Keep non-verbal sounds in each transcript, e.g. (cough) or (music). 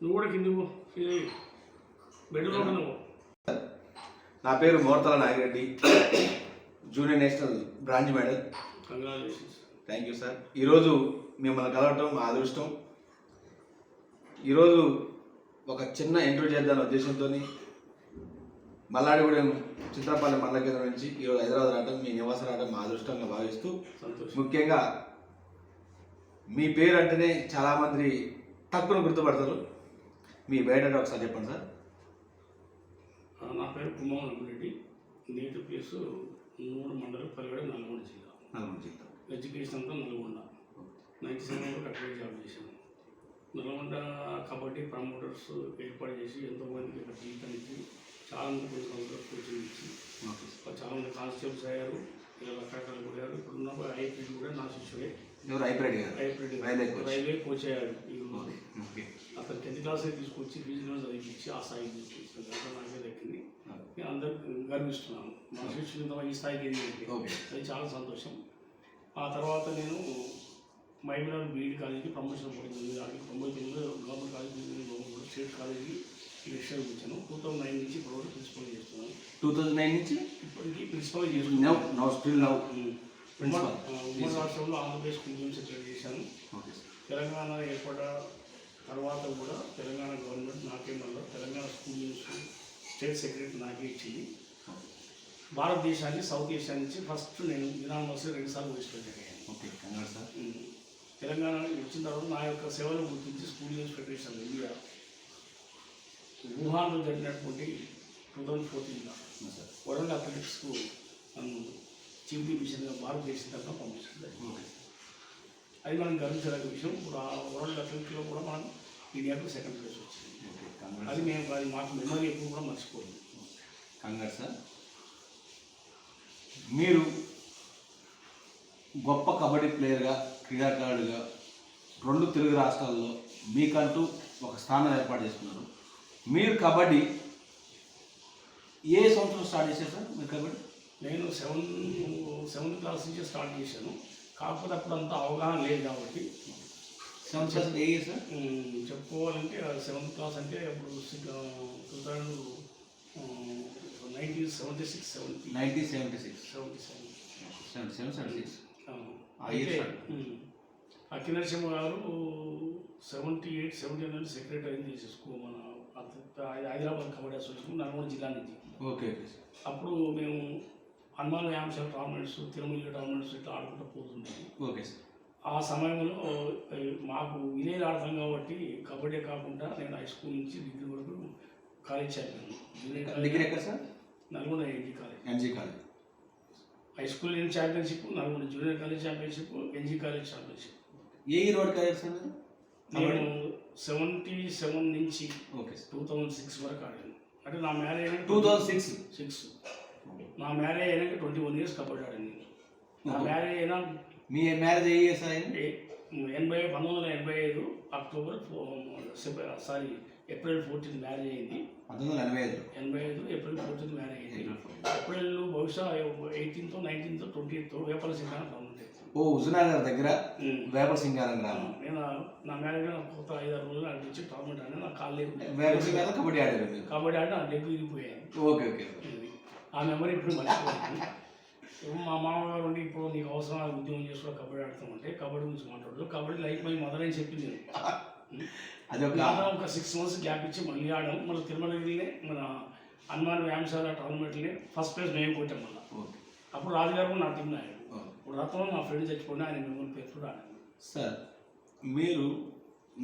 నువ్వు కూడా కింది నువ్వు. నా పేరు Morthala Nagireddy junior national branch medal. Congratulations thank you sir ఈరోజు మిమ్మల్ని కలవటం మా అదృష్టం. ఈరోజు ఒక చిన్న ఇంటర్వ్యూ చేద్దాం ఉద్దేశంతో మల్లాడిగూడెం చిత్రపల్లి మండల కేంద్రం నుంచి ఈరోజు హైదరాబాద్ రావడం మీ నివాసం రావడం మా అదృష్టంగా భావిస్తూ ముఖ్యంగా మీ పేరు అంటేనే చాలామంది తక్కువ గుర్తుపడతారు. మీ బయట ఒకసారి చెప్పండి సార్. నా పేరు కుమార్ రెడ్డి నేటివ్ ప్లేస్ మూడు మండలం పలిగడ నల్గొండ జిల్లా. నల్గొండ జిల్లా. ఎడ్యుకేషన్ అంతా నల్గొండ నైన్టీ సెవెన్లో అక్కడ జాబ్ చేశాను. నల్గొండ కబడ్డీ ప్రమోటర్స్ ఏర్పాటు చేసి ఎంతోమందికి ఇక్కడ జీవితానికి చాలా మంది కొన్ని సంవత్సరాలు కోచింగ్ ఇచ్చి ఓకే సార్. చాలా మంది కానిస్టేబుల్స్ అయ్యారు ఇలా రకరకాలు కూడా అయ్యారు ఇప్పుడున్న ఐపీ కూడా నా శిష్యుడే ఎవరు? Hybrid railway coach. Railway coach అయ్యాడు. ఓకే అతను టెన్త్ క్లాస్ తీసుకొచ్చి ఫీజులో చదివించి ఆ స్థాయికి తీసుకొచ్చిన తర్వాత నాకే దక్కింది నేను అందరికి గర్విస్తున్నాను మా ఇంత ఈ స్థాయికి ఎదిగింది ఓకే. అది చాలా సంతోషం. ఆ తర్వాత నేను మైబిలాల్ బీఈడి కాలేజీకి ప్రమోషన్ పడింది దానికి తొంభై తొమ్మిది గవర్నమెంట్ కాలేజీ స్టేట్ కాలేజీకి లెక్చర్ వచ్చాను. టూ థౌసండ్ నైన్ నుంచి ఇప్పుడు వరకు ప్రిన్సిపల్ చేస్తున్నాను. టూ థౌజండ్ నైన్ నుంచి? ఇప్పటికీ ప్రిన్సిపల్ నౌ చేస్తున్నాను. Now still now. ఉమ్మడి రాష్ట్రంలో ఆంధ్రప్రదేశ్ కుటుంబం సెక్రటరీ చేశాను. ఓకే తెలంగాణ ఏర్పడ తర్వాత కూడా తెలంగాణ గవర్నమెంట్ నాకే మళ్ళీ తెలంగాణ స్కూల్ స్టేట్ సెక్రటరీ నాకే ఇచ్చింది. భారతదేశాన్ని సౌత్ ఏషియా నుంచి ఫస్ట్ నేను యునానిమస్ రెండుసార్లు విడిచిపెట్టాను ఓకే కంగారు సార్ తెలంగాణ వచ్చిన తర్వాత నా యొక్క సేవలు గుర్తించి స్కూల్ యూనివర్సిటీ ఫెడరేషన్ ఇండియా వుహాన్లో జరిగినటువంటి టూ థౌజండ్ ఫోర్టీన్లో సార్ వరల్డ్ అథ్లెటిక్స్కు నన్ను చీఫ్ డివిజన్గా భారతదేశం తరఫున పంపించింది ఓకే. అది మనం గర్వించదగ్గ విషయం. ఇప్పుడు ఆ వరల్డ్ అథ్లెటిక్లో కూడా మనం ఇండియాకు సెకండ్ ప్లేస్ వచ్చింది. అది మేము అది మాకు మెమరీ ఎప్పుడు కూడా మర్చిపోదు కంగారు సార్. మీరు గొప్ప కబడ్డీ ప్లేయర్గా క్రీడాకారుడిగా రెండు తెలుగు రాష్ట్రాల్లో మీకంటూ ఒక స్థానం ఏర్పాటు చేసుకున్నారు. మీరు కబడ్డీ ఏ సంవత్సరం స్టార్ట్ చేశారు సార్? మీరు కబడ్డీ? నేను సెవెన్ సెవెంత్ క్లాస్ నుంచి స్టార్ట్ చేశాను. కాకపోతే అప్పుడు అంత అవగాహన లేదు కాబట్టి. సెవెంత్ క్లాస్ ఏ సార్? చెప్పుకోవాలంటే సెవెంత్ క్లాస్ అంటే అప్పుడు two thousand nineteen seventy six seventy. Nineteen seventy six. Seventy seven. Seventy seven seventy six. ఆ అయితే year start. Um, Akki Narasimha గారు seventy eight seventy nine secretary అయింది స్కూల్ మన హైదరాబాద్ కబడ్డీ అసోసియేషన్ నల్గొండ జిల్లా నుంచి. ఓకే అప్పుడు మేము హనుమాన్ వ్యాయామశాల టోర్నమెంట్స్ తిరుమల టోర్నమెంట్స్ ఇట్లా ఆడుకుంటూ పోతుంటాము ఓకే సార్. ఆ సమయంలో మాకు విలేజ్ ఆడతాం కాబట్టి కబడ్డీ కాకుండా నేను హై స్కూల్ నుంచి డిగ్రీ వరకు కాలేజ్ చదివాను. డిగ్రీ ఎక్కడ sir? Nalgonda NG college. NG college. High school నేను championship Nalgonda junior college championship NG college championship. ఏ ఇయర్ వరకు కాలేజ్ సార్ నేను సెవెంటీ సెవెన్ నుంచి ఓకే టూ థౌజండ్ సిక్స్ వరకు ఆడాను. అంటే నా marriage two thousand six? Six. నా మ్యారేజ్ అయినాక ట్వంటీ వన్ ఇయర్స్ కబడ్డీ ఆడాను నేను. నా మ్యారేజ్ అయినా మీ మ్యారేజ్ ఏ ఇయర్ సార్ అయింది ఎనభై పంతొమ్మిది వందల ఎనభై ఐదు October sorry April fourteen marriage అయింది. ఎనభై ఐదులో ఎనభై ఐదు ఏప్రిల్ ఫోర్టీన్ మ్యారేజ్ అయింది. ఏప్రిల్ బహుశా eighteenth nineteenth twentieth Vepala town ఓ హుజునగర్ దగ్గర వేప సింగారం గ్రామం నేను నా మ్యారేజ్ కొత్త ఐదు ఆరు రోజులు అనిపించి టోర్నమెంట్ ఆడినా. నా కాళ్ళు లేకుండా వేప సింగారం కబడ్డీ ఆడారు మీరు? కాబట్టి ఆడి నా లెగ్ విరిగిపోయాను ఓకే ఓకే. ఆ మెమరీ ఇప్పుడు మర్చిపోయాను. ఇప్పుడు మా మామగారు ఉండి ఇప్పుడు నీకు అవసరం ఉద్యోగం చేసుకో కబడ్డీ ఆడతామంటే కబడ్డీ గురించి మాట్లాడదు కబడ్డీ లైఫ్ మై మదర్ అని చెప్పింది నేను. (laughs) అది ఒక సిక్స్ మంత్స్ గ్యాప్ ఇచ్చి మళ్ళీ ఆడాం. మళ్ళీ తిరుమలగిరినే మన హనుమాన్ వ్యాయామశాల టోర్నమెంట్ని ఫస్ట్ ప్లేస్ మేము కొట్టాం మళ్ళీ. అప్పుడు రాజుగారు కూడా నా ఆడాడు ఓకే. ఇప్పుడు రత్నం మా ఫ్రెండ్ చచ్చిపోయినా ఆయన మిమ్మల్ని పేరు కూడా సార్ మీరు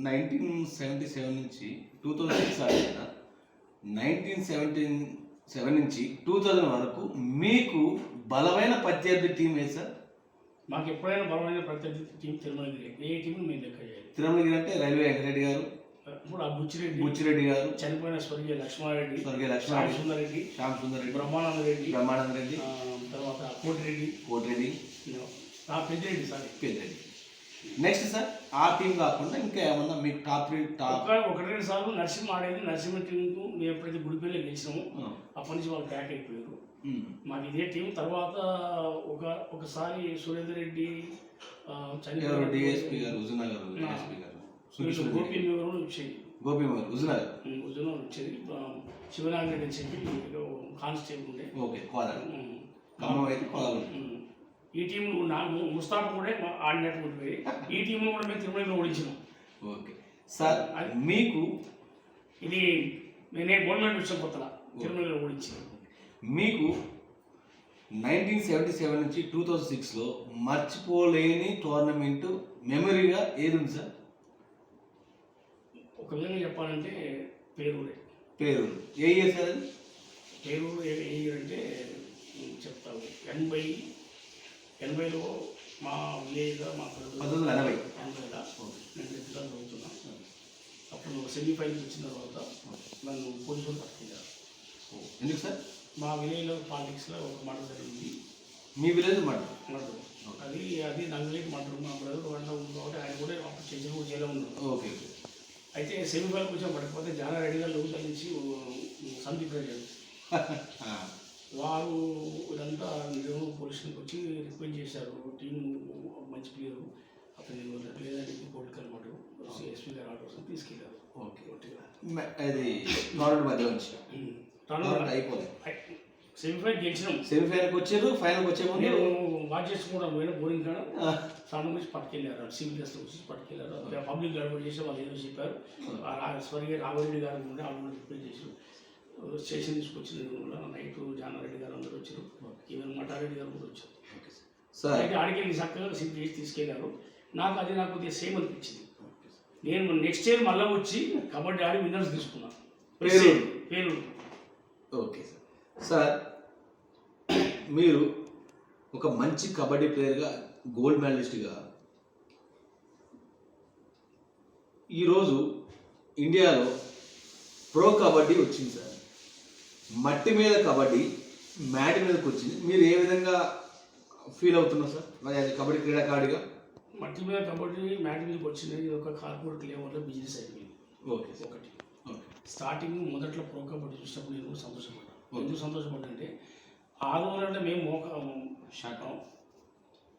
నైన్టీన్ సెవెంటీ సెవెన్ నుంచి టూ థౌజండ్ సిక్స్ ఆడారు కదా. నైన్టీన్ సెవెంటీన్ సెవెన్ నుంచి టూ థౌజండ్ వరకు మీకు బలమైన ప్రత్యర్థి టీం ఏది సార్? మాకు ఎప్పుడైనా బలమైన ప్రత్యర్థి టీం తిరుమలగిరి ఏ టీం మేము లెక్క చేయాలి తిరుమలగిరి అంటే రైల్వే వెంకరెడ్డి గారు ఇప్పుడు ఆ బుచ్చిరెడ్డి బుచ్చిరెడ్డి గారు చనిపోయిన స్వర్గీయ లక్ష్మారెడ్డి స్వర్గీయ శ్యామ్ లక్ష్మణరెడ్డి సుందరెడ్డి శ్యామ్ సుందర్ రెడ్డి బ్రహ్మానంద రెడ్డి బ్రహ్మానంద రెడ్డి తర్వాత Kotireddy Kotireddy Peddireddy sorry. Peddireddy. Next sir ఆ టీం కాకుండా ఇంకా ఏమన్నా మీకు టాప్ త్రీ టాప్ ఒక ఒకటి రెండు సార్లు నరసింహ ఆడేది. నరసింహ టీంకు మేము ఎప్పుడైతే గుడిపల్లి గెలిచినాము అప్పటి నుంచి వాళ్ళు బ్యాక్ అయిపోయారు. మాకు ఇదే టీం. తర్వాత ఒక ఒకసారి సురేందర్ రెడ్డి డిఎస్పీ గారు హుజునగర్ డిఎస్పీ గారు. గోపి రెడ్డి. గారు వచ్చేది గోపి మరి హుజునగర్ ఉద్యోగం వచ్చేది ఆ, శివనాగిరెడ్డి అని చెప్పి కానిస్టేబుల్ ఉండే. ఓకే ఉమ్. ఖమ్మం అయితే ఉమ్. ఈ టీం ముస్తాఫా కూడా ఆడినట్టు ఉంటుంది ఈ టీంలో కూడా మేము తిరుమలలో ఓడించినాం. ఓకే. సార్ మీకు ఇది నేనే గవర్నమెంట్ విషయం కొత్తగా తిరుమలలో ఓడించాను. మీకు నైన్టీన్ సెవెంటీ సెవెన్ నుంచి టూ థౌజండ్ సిక్స్లో మర్చిపోలేని టోర్నమెంట్ మెమరీగా ఏది ఉంది సార్? ఒక విధంగా చెప్పాలంటే పేరూరే. పేరు ఏ ఇయర్ సార్ పేరూరు ఏ ఇయర్ అంటే ఉమ్, చెప్తాను. ఎనభై ఎనభైలో మా విలేజ్లో మా పంతొమ్మిది వందల ఎనభై. ఎనభైలో నేను టెన్త్ క్లాస్ చదువుతున్నా. అప్పుడు సెమీఫైనల్స్ వచ్చిన తర్వాత నన్ను పోలీసులు పట్టుకెళ్ళారు. ఎందుకు సార్? మా విలేజ్లో పాలిటిక్స్లో ఒక మాట జరిగింది. మీ విలేజ్ మాట మర్డర్? అది అది నంగలేకి మర్డర్. మా బ్రదర్ వంట ఉంది కాబట్టి ఆయన కూడా అప్పుడు చేసిన కూడా జైల్లో ఉన్నాడు. Okay okay. అయితే సెమీఫైనల్ కొంచెం పడకపోతే జానా రెడ్డి గారు నుంచి సందీప్ రెడ్డి (laughs) వారు ఇదంతా నిజం పోలీసులకు వచ్చి రిక్వెస్ట్ చేశారు. టీం మంచి ప్లేయర్. అతను లేదంటే కోర్టుకు అనమాట ఎస్పీ గారు ఆర్డర్స్ తీసుకెళ్ళారు. ఓకే. అది టోర్నమెంట్ మధ్య టోర్నమెంట్ అయిపోలేదు. సెమీఫైనల్ గెలిచినాం. సెమీఫైనల్కి వచ్చారు ఫైనల్కి వచ్చే ముందు నేను వాచ్ చేసుకుంటాను పోయిన బోరింగ్ కాడ. తను వచ్చి పట్టుకెళ్ళారు సివిల్ గెస్ట్ వచ్చి పట్టుకెళ్ళారు. పబ్లిక్ గడబడి చేసి వాళ్ళు ఏదో చెప్పారు. స్వర్గీయ రాఘవరెడ్డి గారు ఉంటే వాళ్ళు కూడా రిక్వెస్ట్ స్టేషన్ తీసుకొచ్చి నైట్ జానారెడ్డి గారు అందరూ వచ్చారు ఈవెన్ మఠారెడ్డి గారు కూడా వచ్చారు. Okay sir. అయితే ఆడికి వెళ్ళి చక్కగా సిప్ చేసి తీసుకెళ్ళారు. నాకు అది నాకు కొద్దిగా సేమ్ అనిపించింది. నేను నెక్స్ట్ ఇయర్ మళ్ళీ వచ్చి కబడ్డీ ఆడి విన్నర్స్ తీసుకున్నాను పేరు? పేరు. Okay sir. సార్ మీరు ఒక మంచి కబడ్డీ ప్లేయర్గా గోల్డ్ మెడలిస్ట్గా ఈరోజు ఇండియాలో ప్రో కబడ్డీ వచ్చింది సార్. మట్టి మీద కబడ్డీ మ్యాట్ మీదకి వచ్చింది. మీరు ఏ విధంగా ఫీల్ అవుతున్నారు సార్? మరి అది కబడ్డీ క్రీడాకారుడిగా? మట్టి మీద కబడ్డీ మ్యాట్ మీదకి వచ్చింది. ఇది ఒక కార్పొరేట్ లెవెల్లో బిజినెస్ అయిపోయింది. ఓకే ఒకటి. ఓకే స్టార్టింగ్ మొదట్లో ప్రో కబడ్డీ చూసినప్పుడు నేను సంతోషపడ్డాను. ఎందుకు సంతోషపడ్డా అంటే ఆ రోజులంటే మేము మోక శాఖం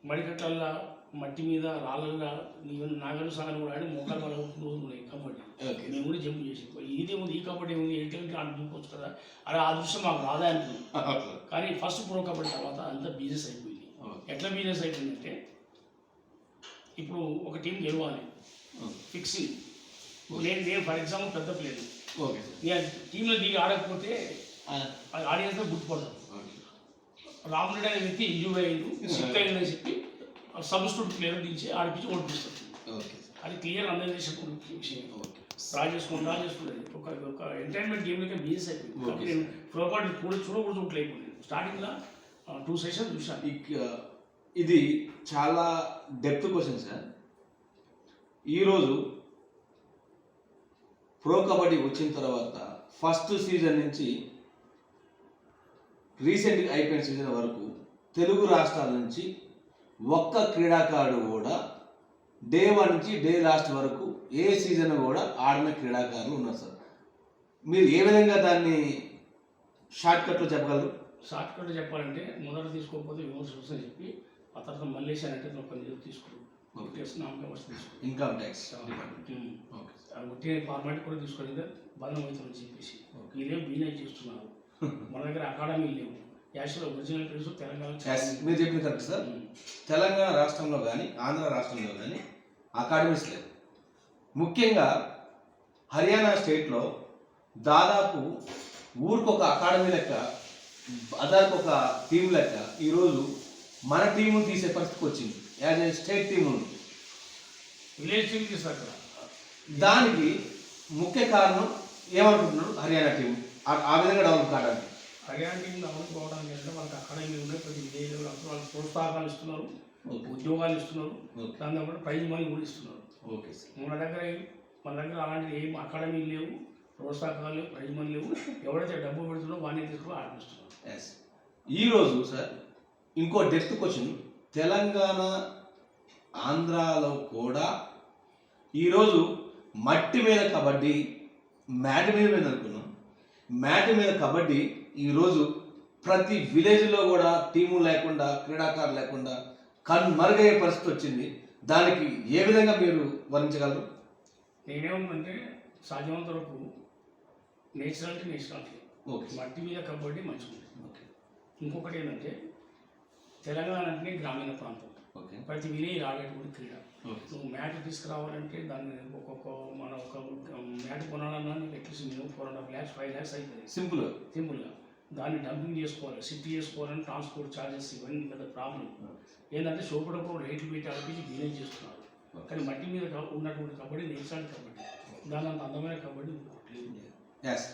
మడికట్టల్లా మట్టి మీద నీవు నాగలు సాగలు కూడా ఆడి మోకాలు వాళ్ళ ఉన్నాయి కబడ్డీ మేము కూడా జంప్ చేసి ఇది ఉంది ఈ కబడ్డీ ఉంది ఏంటంటే ఆడ దింపొచ్చు కదా. అలా ఆ దృశ్యం మాకు రాదా అనుకున్నాం (laughs) కానీ ఫస్ట్ ప్రో కబడ్డీ తర్వాత అంతా బిజినెస్ అయిపోయింది. ఎట్లా బిజినెస్ అయిపోయిందంటే ఇప్పుడు ఒక టీం గెలవాలి. ఫిక్సింగ్ నేను నేను ఫర్ ఎగ్జాంపుల్ పెద్ద ప్లేయర్ ఓకే టీంలో దిగి ఆడకపోతే ఆడియన్స్ గుర్తుపడతారు ఓకే. రాముడు అనే వ్యక్తి ఇంజూర్ అయ్యిండు సిక్ అయ్యిందని చెప్పి సబ్స్టిట్యూట్ ప్లేయర్ దించి ఆడిపించి ఓడిపిస్తారు ఓకే అది క్లియర్ అందరూ చేసిన విషయం. ఓకే డ్రా చేసుకునేది ఒక ఒక ఎంటర్టైన్మెంట్ గేమ్లకే బిజినెస్ అయిపోయింది. ప్రోపార్టీ కూడా చూడకూడదు చూడలేకపోయింది స్టార్టింగ్లో టూ సెషన్స్ ఇక ఇది చాలా డెప్త్ క్వశ్చన్ సార్. ఈరోజు ప్రో కబడ్డీ వచ్చిన తర్వాత ఫస్ట్ సీజన్ నుంచి రీసెంట్గా అయిపోయిన సీజన్ వరకు తెలుగు రాష్ట్రాల నుంచి ఒక్క క్రీడాకారుడు కూడా డే వన్ నుంచి డే లాస్ట్ వరకు ఏ సీజన్ కూడా ఆడిన క్రీడాకారులు ఉన్నారు సార్. మీరు ఏ విధంగా దాన్ని షార్ట్ కట్లో చెప్పగలరు? షార్ట్ కట్ చెప్పాలంటే మొదట తీసుకోకపోతే విమర్శ వస్తుందని చెప్పి ఆ తర్వాత మల్లేష్ అని అంటే ఒక తీసుకున్నాం. ఇన్కమ్ ట్యాక్స్ ఒట్టి ఫార్మాట్ కూడా తీసుకోలేదు. బలం అవుతుందని చెప్పేసి. వీళ్ళేం బిజినెస్ చేస్తున్నారు? (laughs) మన దగ్గర అకాడమీ లేవు. మీరు చెప్పింది కరెక్ట్ సార్. తెలంగాణ రాష్ట్రంలో కానీ ఆంధ్ర రాష్ట్రంలో కానీ అకాడమీస్ లేవు. ముఖ్యంగా హర్యానా స్టేట్లో దాదాపు ఊరికొక అకాడమీ లెక్క అదానికి ఒక టీం లెక్క ఈరోజు మన టీము తీసే పరిస్థితికి వచ్చింది. యాజ్ ఏ స్టేట్ టీం ఉంది విలేజ్ దానికి ముఖ్య కారణం ఏమనుకుంటున్నారు హర్యానా టీం ఆ- ఆ విధంగా డెవలప్ కావడానికి. హర్యానా టీం అమలు పోవడానికి అంటే వాళ్ళకి అకాడమీ ఉన్నాయి ప్రతి అప్పుడు వాళ్ళకి ప్రోత్సాహకాలు ఇస్తున్నారు. ఉద్యోగాలు ఇస్తున్నారు. దాని దగ్గర ప్రైజ్ మనీ కూడా ఇస్తున్నారు. Okay sir. మన దగ్గర మన దగ్గర అలాంటి ఏం అకాడమీ లేవు ప్రోత్సాహకాలు లేవు ప్రైజ్ మనీ లేవు. ఎవరైతే డబ్బు పెడుతున్నారో వాడిని తీసుకుని ఆడిపిస్తున్నారు ఎస్ ఈరోజు సార్ ఇంకో డెప్త్ క్వశ్చన్. తెలంగాణ ఆంధ్రాలో కూడా ఈరోజు మట్టి మీద కబడ్డీ మ్యాట్ మీద మీద అనుకున్నాం. మ్యాట్ మీద కబడ్డీ ఈరోజు ప్రతి విలేజ్లో కూడా టీము లేకుండా క్రీడాకారు లేకుండా కన్మరుగయ్యే పరిస్థితి వచ్చింది. దానికి ఏ విధంగా మీరు వర్ణించగలరు? నేనేమంటే సాధ్యమైనంత వరకు నేచురాలిటీ నేచురాలిటీ ఓకే. మట్టి మీద కబడ్డీ మంచిగా ఓకే. ఇంకొకటి ఏంటంటే తెలంగాణ అంటే గ్రామీణ ప్రాంతం. ఓకే. ప్రతి విలేజ్ ఆడేటువంటి క్రీడ. నువ్వు మ్యాట్ తీసుకురావాలంటే దాన్ని ఒక్కొక్క మన ఒక మ్యాట్ కొనాలన్నా నీకు at least minimum four and half lakhs five lakhs అవుతుంది సింపుల్. సింపుల్గా. దాన్ని డంపింగ్ చేసుకోవాలి షిఫ్ట్ చేసుకోవాలని ట్రాన్స్పోర్ట్ ఛార్జెస్ ఇవన్నీ పెద్ద ప్రాబ్లం ఏంటంటే చూపడప్పుడు రేట్లు పెట్టి అడిపించి బిజినెస్ చేస్తున్నారు. కానీ మట్టి మీద ఉన్నటువంటి కబడ్డీ నేర్చాలి కబడ్డీ. దాని అంత అందమైన కబడ్డీ. ఎస్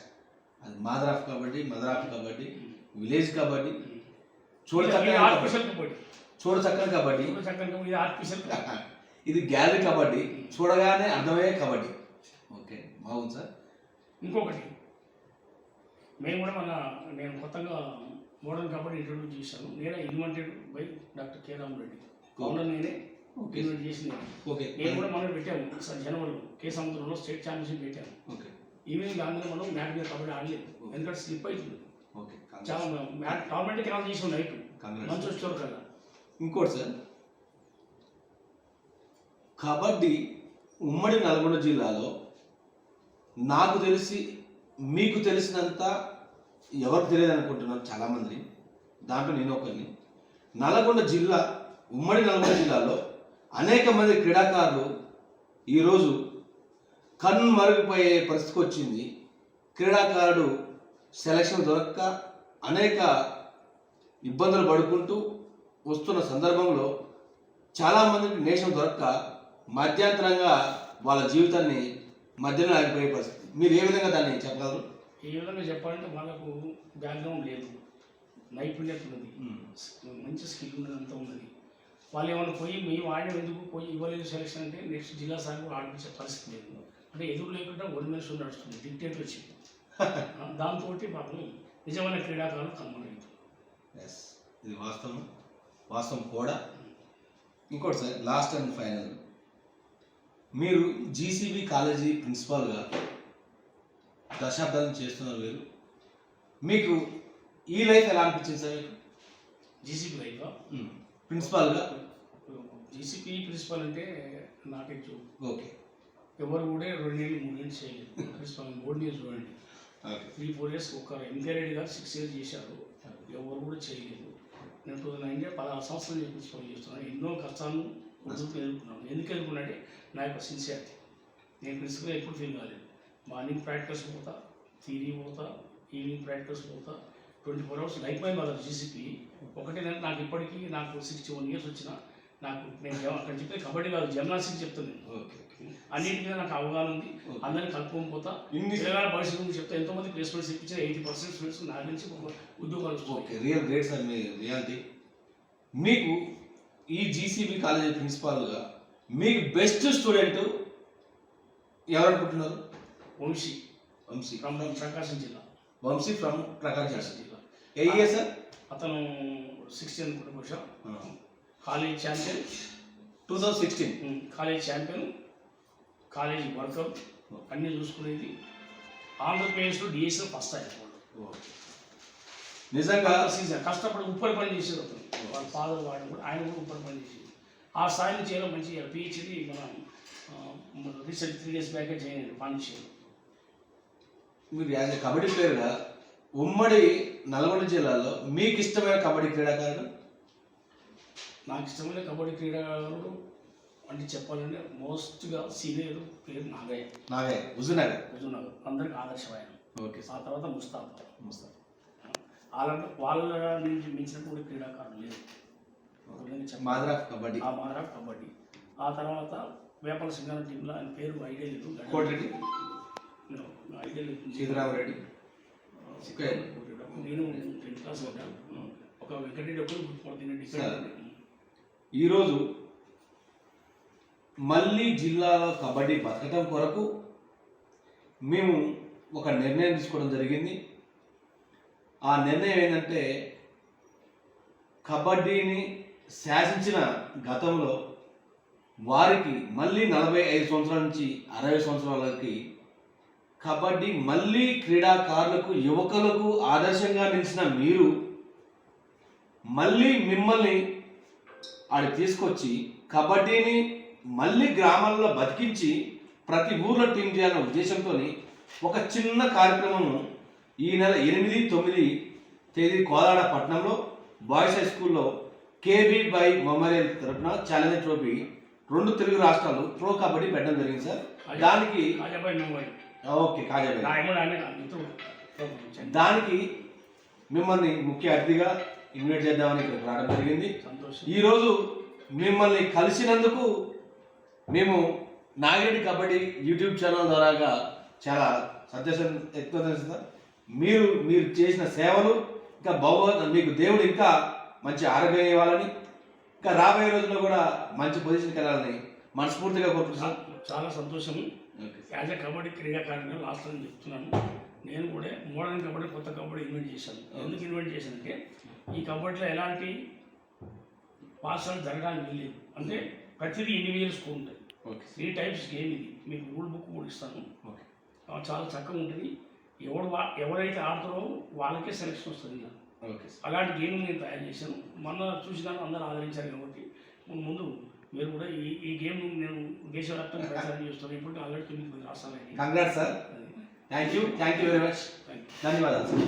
అది mother of kabaddi mother of kabaddi village kabaddi చూడ ఇది చక్కని ఆర్టిఫిషియల్ కబడ్డీ. చూడ చక్కని కబడ్డీ. ఇది ఆర్టిఫిషియల్ కబడ్డీ. (laughs) ఇది గ్యాలరీ కబడ్డీ. చూడగానే అర్థమయ్యే కబడ్డీ. ఓకే. బాగుంది సార్. ఇంకొకటి. మేము కూడా మన నేను కొత్తగా మోడర్న్ కబడ్డీ ఇంట్రొడ్యూస్ చేశాను. నేనే invented by doctor K Ramareddy founder నేనే ఓకే ఇన్వెంట్ చేసి నేను ఓకే నేను కూడా మనం పెట్టాము సార్ జనవరిలో కే సముద్రంలో స్టేట్ ఛాంపియన్షిప్ పెట్టాము ఓకే ఈవినింగ్ అందులో మనం మ్యాట్ మీద కబడ్డీ ఆడలేదు. ఎందుకంటే స్లిప్ అవుతుంది. ఓకే చాలా మ్యాట్ టోర్నమెంట్ క్రాస్ చేసాం నైట్ మంచి వచ్చేవారు కదా. ఇంకోటి సార్ కబడ్డీ ఉమ్మడి నల్గొండ జిల్లాలో నాకు తెలిసి మీకు తెలిసినంత ఎవరికి తెలియదు అనుకుంటున్నారు చాలామంది దాంట్లో నేను ఒకరిని. నల్గొండ జిల్లా ఉమ్మడి నల్గొండ జిల్లాలో అనేక మంది క్రీడాకారులు ఈరోజు కన్మరుగుపోయే పరిస్థితికి వచ్చింది. క్రీడాకారుడు సెలక్షన్ దొరక్క అనేక ఇబ్బందులు పడుకుంటూ వస్తున్న సందర్భంలో చాలామందికి నేషన్ దొరక్క మధ్యాంతరంగా వాళ్ళ జీవితాన్ని మధ్యలో ఆగిపోయే పరిస్థితి. మీరు ఏ విధంగా దాన్ని చెప్పగలరు? ఏ విధంగా చెప్పాలంటే వాళ్ళకు బ్యాక్గ్రౌండ్ లేదు. నైపుణ్యత ఉన్నది. మంచి స్కిల్ ఉన్నది అంతా ఉన్నది. వాళ్ళు ఏమైనా పోయి మేము ఆడిన ఎందుకు పోయి ఇవ్వలేదు సెలక్షన్ అంటే నెక్స్ట్ జిల్లా కూడా ఆడిపించే పరిస్థితి లేదు. అంటే ఎదురు లేకుండా వన్ మెన్స్ నడుస్తుంది డిక్టేట్ వచ్చింది దాంతో పాపం నిజమైన క్రీడాకారులు కనుమరుగైంది ఎస్ ఇది వాస్తవం. వాస్తవం కూడా. ఇంకోటి సార్ లాస్ట్ అండ్ ఫైనల్ మీరు జీసీబీ కాలేజీ ప్రిన్సిపాల్గా దశాబ్దాలను చేస్తున్నారు మీరు. మీకు ఈ లైఫ్ ఎలా అనిపించింది సార్ మీకు? GCP life? ప్రిన్సిపాల్గా? జీసీపీ ప్రిన్సిపల్ అంటే నాకే చూ ఓకే. ఎవరు కూడా రెండేళ్ళు మూడేళ్ళు చేయలేదు. ప్రిన్సిపల్ మూడు ఇయర్స్ చూడండి. త్రీ ఫోర్ ఇయర్స్ ఒక MK Reddy garu six years చేశారు. ఎవరు కూడా చేయలేదు. నేను టూ థౌసండ్ నైన్లో పదహారు సంవత్సరాలు నేను ప్రిన్సిపల్ చేస్తున్నాను. ఎన్నో కష్టాలను ఎదుర్కొన్నాను. ఎందుకు ఎదుర్కొన్నానంటే నా యొక్క సిన్సియారిటీ నేను ప్రిన్సిపల్ ఎప్పుడు ఫీల్ కాలేదు. మార్నింగ్ ప్రాక్టీస్ పోతా థీరీ పోతా ఈవినింగ్ ప్రాక్టీస్ పోతా twenty four hours life my mother GCP ఒకటే నాకు ఇప్పటికీ నాకు సిక్స్టీ వన్ ఇయర్స్ వచ్చిన నాకు నేను అక్కడ చెప్పే కబడ్డీ కాదు జిమ్నాస్టిక్ చెప్తాను అన్నిటి మీద నాకు అవగాహన ఉంది. అందరిని కలుపుకొని పోతా. ఇన్ని తెలంగాణ భవిష్యత్తు గురించి చెప్తే. ఎంతో మంది ప్లేస్మెంట్స్ ఇప్పించిన ఎయిటీ పర్సెంట్ స్టూడెంట్స్ నా నుంచి ఉద్యోగాలు ఓకే రియల్ గ్రేట్ సార్ మీ రియాలిటీ. మీకు ఈ జీసీబీ కాలేజీ ప్రిన్సిపాల్గా మీకు బెస్ట్ స్టూడెంట్ ఎవరు అనుకుంటున్నారు? వంశీ. వంశీ. ఫ్రమ్ ప్రకాశం జిల్లా. వంశీ ఫ్రమ్ ప్రకాశం జిల్లా. ఏ ఇయర్ సార్? అతను సిక్స్టీన్ బహుశా. College champion two thousand sixteen college champion college worker అన్నీ చూసుకునేది. ఆంధ్రప్రదేశ్లో డిఎస్ఎల్ ఫస్ట్ ఆయన నిజంగా సీజన్ కష్టపడి ఉప్పరి పని చేసేది అతను. వాళ్ళ ఫాదర్ వాడు కూడా. ఆయన కూడా ఉప్పరి పని చేసేది ఆ స్థాయిని చేయడం మంచి పిహెచ్డి మన రీసెంట్ త్రీ డేస్ బ్యాకే చేయలేదు పాండిచేరి మీరు యాజ్ ఎ కబడ్డీ ప్లేయర్గా ఉమ్మడి నల్గొండ జిల్లాలో మీకు ఇష్టమైన కబడ్డీ క్రీడాకారుడు? నాకు ఇష్టమైన కబడ్డీ క్రీడాకారుడు అంటే చెప్పాలంటే మోస్ట్గా సీనియర్ పేరు నాగయ్య. నాగే హుజునగర్ హుజూర్ అందరికి ఆదర్శమైన. ఓకే. ఆ తర్వాత ముస్తాఫా. ముస్తాఫా. వాళ్ళ వాళ్ళ నుంచి మించినటువంటి క్రీడాకారులు లేదు. ఒక విధంగా చెప్పాలి. Mother of kabaddi. ఆ మారా కబడ్డీ. ఆ తర్వాత వేపల సింగారం టీంలో ఆయన పేరు ఐడియా లేదు కోటిరెడ్డి. సీతారామరెడ్డి. నేను టెన్త్ క్లాస్ ఉంటాను ఒక వెంకటరెడ్డి ఒకరు గుర్తుపడుతుంది సార్. ఈరోజు మళ్ళీ జిల్లాలో కబడ్డీ బతకటం కొరకు మేము ఒక నిర్ణయం తీసుకోవడం జరిగింది ఆ నిర్ణయం ఏంటంటే కబడ్డీని శాసించిన గతంలో వారికి మళ్ళీ నలభై ఐదు సంవత్సరాల నుంచి అరవై సంవత్సరాలకి కబడ్డీ మళ్ళీ క్రీడాకారులకు యువకులకు ఆదర్శంగా నిలిచిన మీరు మళ్ళీ మిమ్మల్ని ఆడ తీసుకొచ్చి కబడ్డీని మళ్ళీ గ్రామాల్లో బతికించి ప్రతి ఊర్లో టీం చేయాలనే ఉద్దేశంతో ఒక చిన్న కార్యక్రమం ఈ నెల ఎనిమిది తొమ్మిది తేదీ కోదాడ పట్టణంలో బాయ్స్ హై స్కూల్లో కేబీ బై మెమోరియల్ తరఫున ఛాలెంజ్ ట్రోఫీ రెండు తెలుగు రాష్ట్రాలు ప్రో కబడ్డీ పెట్టడం జరిగింది సార్. దానికి ఓకే కాజాబాయ్ దానికి మిమ్మల్ని ముఖ్య అతిథిగా ఇన్వైట్ చేద్దామని రావడం జరిగింది. సంతోషం. ఈరోజు మిమ్మల్ని కలిసినందుకు మేము నాగిరెడ్డి కబడ్డీ యూట్యూబ్ ఛానల్ ద్వారాగా చాలా సంతోషం ఎక్కువ మీరు మీరు చేసిన సేవలు ఇంకా భగవద్ మీకు దేవుడు ఇంకా మంచి ఆరోగ్యం ఇవ్వాలని ఇంకా రాబోయే రోజుల్లో కూడా మంచి పొజిషన్కి వెళ్ళాలని మనస్ఫూర్తిగా కోరుకుంటున్నాను చాలా సంతోషం. యాజ్ ఎ కబడ్డీ క్రీడాకారుని లాస్ట్ టైం చెప్తున్నాను. నేను కూడా మోడర్న్ కబడ్డీ కొత్త కబడ్డీ ఇన్వెంట్ చేశాను. ఎందుకు ఇన్వెంట్ చేశానంటే ఈ కబడ్డీలో ఎలాంటి పాసాలు జరగడానికి వీల్లేదు. అంటే ప్రతిదీ ఇండివిజువల్ స్కూల్ ఉంటుంది ఓకే త్రీ టైప్స్ గేమ్ ఇది. మీకు రూల్ బుక్ కూడా ఇస్తాను. ఓకే. చాలా చక్కగా ఉంటుంది. ఎవడు వా ఎవరైతే ఆడుతారో వాళ్ళకే సెలెక్షన్ వస్తుంది ఓకే అలాంటి గేమ్ నేను తయారు చేశాను. మొన్న చూసినాక అందరూ ఆదరించారు కాబట్టి ముందు మీరు కూడా ఈ ఈ గేమ్ నేను దేశవ్యాప్తంగా ప్రచారం చేస్తాను ఇప్పటికీ ఆల్రెడీ తొమ్మిది మంది రాష్ట్రాలకి congrats sir. Thank you thank you very much. ధన్యవాదాలు సార్.